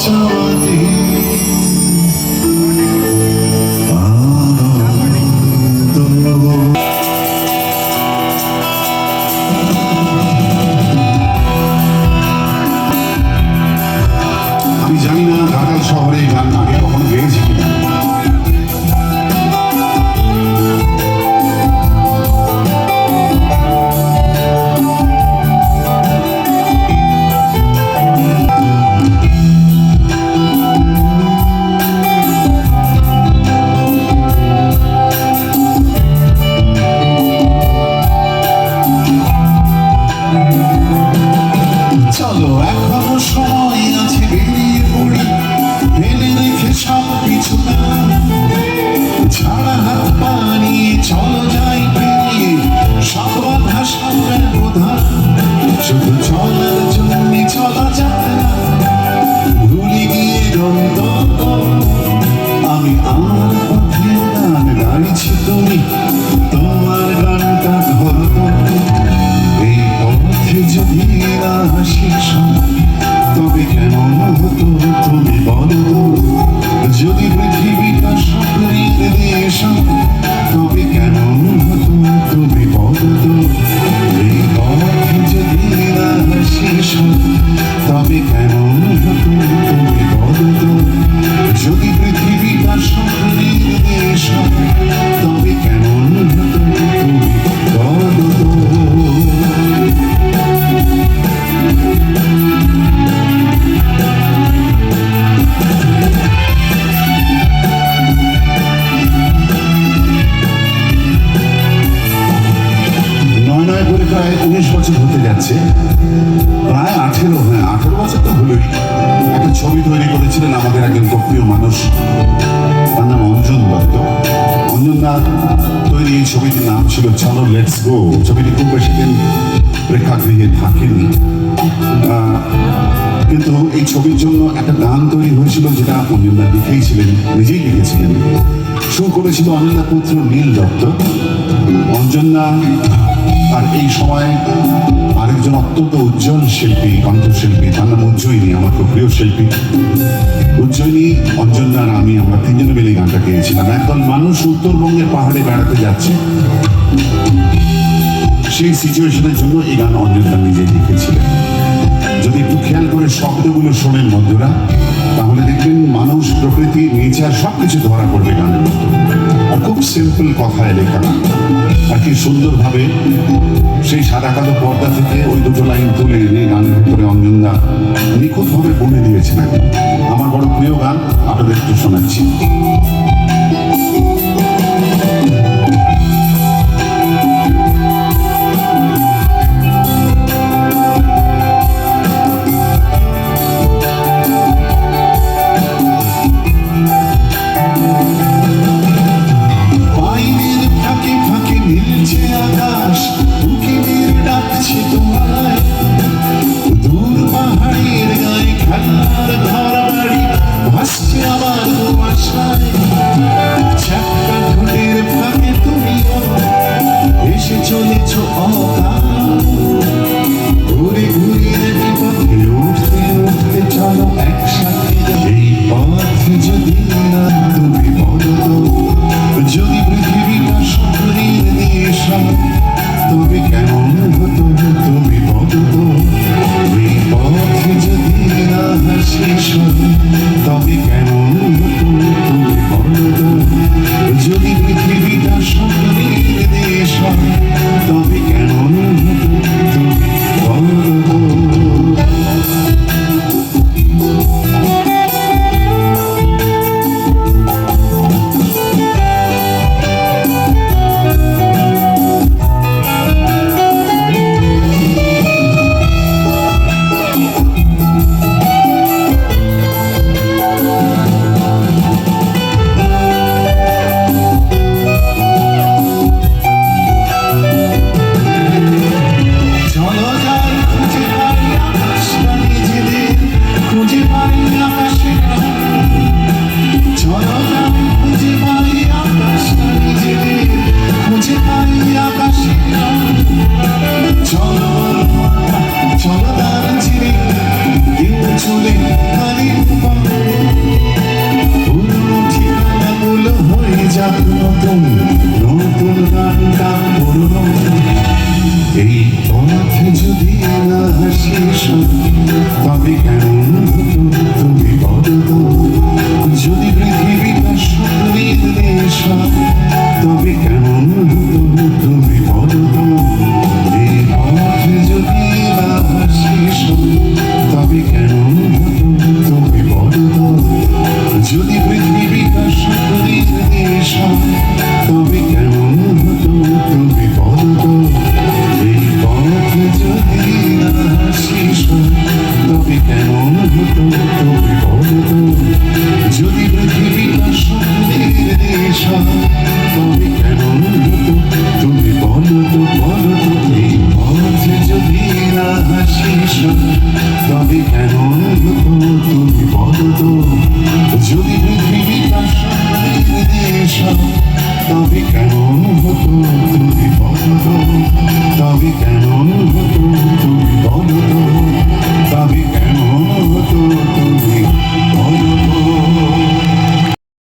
saw. চলায় পেরিয়ে সাতবার হাসপাতালের প্রধান। শুধু চলার জন্য চলা যায় না। ভুলে গিয়ে যাচ্ছে। প্রায় আঠেরো হ্যাঁ আঠেরো বছর তো হলোই। একটা ছবি তৈরি করেছিলেন আমাদের একজন প্রিয় মানুষ। তার নাম অঞ্জন দত্ত। অঞ্জন দা তৈরি এই ছবিটির নাম ছিল, চলো লেটস গো ছবিটি খুব বেশি দিন প্রেক্ষাগৃহে থাকেনি। কিন্তু এই ছবির জন্য একটা গান তৈরি হয়েছিল যেটা অঞ্জনদা লিখেইছিলেন নিজেই লিখেছিলেন। শুরু করেছিল অঞ্জনা পুত্র নীল দত্ত। অঞ্জন অঞ্জনা আর এই সময় আরেকজন অত্যন্ত উজ্জ্বল শিল্পী, কণ্ঠশিল্পী, তার নাম উজ্জয়িনী, আমার খুব প্রিয় শিল্পী। উজ্জয়িনী, অঞ্জনা আর আমি, আমরা তিনজনে মিলে গানটা গেয়েছিলাম। একদল মানুষ উত্তরবঙ্গের পাহাড়ে বেড়াতে যাচ্ছে। সেই সিচুয়েশনের জন্য এই গান অঞ্জনদা নিজে লিখেছিলেন। যদি একটু খেয়াল করে শব্দগুলো শোনেন বন্ধুরা। তাহলে দেখবেন মানুষ, প্রকৃতি নেচার সবকিছু ধরা পড়বে গানের। আর খুব সিম্পল কথায় লেখা। আর কি সুন্দরভাবে সেই সাদা কালো পর্দা থেকে ওই দুটো লাইন তুলে এনে গানের ভিতরে অঞ্জনদা নিখুঁতভাবে বলে দিয়েছেন আমার বড় প্রিয় গান, আপনাদের একটু শোনাচ্ছি। আসো তবে কেন তুমি বলো তো। যদি পৃথিবী আসো এসো, তবে কেন হতো তুমি বলো তবে কেন